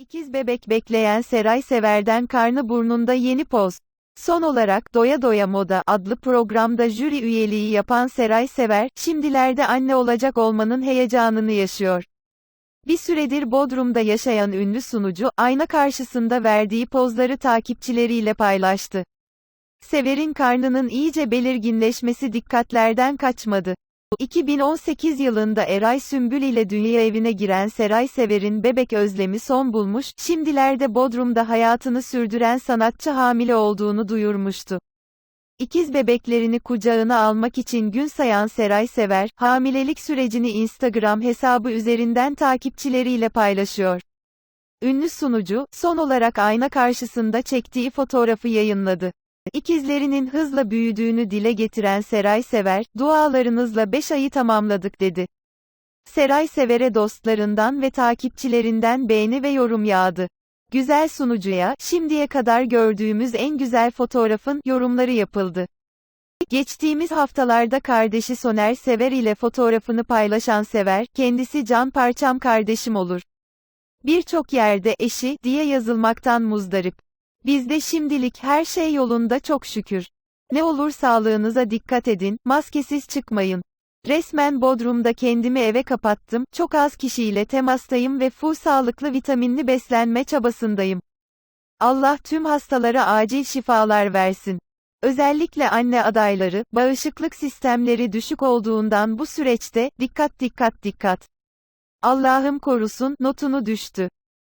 İkiz bebek bekleyen Seray Sever'den karnı burnunda yeni poz. Son olarak Doya Doya Moda adlı programda jüri üyeliği yapan Seray Sever, şimdilerde anne olacak olmanın heyecanını yaşıyor. Bir süredir Bodrum'da yaşayan ünlü sunucu, ayna karşısında verdiği pozları takipçileriyle paylaştı. Sever'in karnının iyice belirginleşmesi dikkatlerden kaçmadı. 2018 yılında Eray Sümbül ile dünya evine giren Seray Sever'in bebek özlemi son bulmuş, şimdilerde Bodrum'da hayatını sürdüren sanatçı hamile olduğunu duyurmuştu. İkiz bebeklerini kucağına almak için gün sayan Seray Sever, hamilelik sürecini Instagram hesabı üzerinden takipçileriyle paylaşıyor. Ünlü sunucu, son olarak ayna karşısında çektiği fotoğrafı yayınladı. İkizlerinin hızla büyüdüğünü dile getiren Seray Sever, dualarınızla 5 ayı tamamladık dedi. Seray Sever'e dostlarından ve takipçilerinden beğeni ve yorum yağdı. Güzel sunucuya, şimdiye kadar gördüğümüz en güzel fotoğrafın yorumları yapıldı. Geçtiğimiz haftalarda kardeşi Soner Sever ile fotoğrafını paylaşan Sever, kendisi can parçam kardeşim olur. Birçok yerde eşi diye yazılmaktan muzdarip. Bizde şimdilik her şey yolunda çok şükür. Ne olur sağlığınıza dikkat edin, maskesiz çıkmayın. Resmen Bodrum'da kendimi eve kapattım, çok az kişiyle temastayım ve full sağlıklı vitaminli beslenme çabasındayım. Allah tüm hastalara acil şifalar versin. Özellikle anne adayları, bağışıklık sistemleri düşük olduğundan bu süreçte, dikkat dikkat dikkat. Allah'ım korusun, notunu düştü.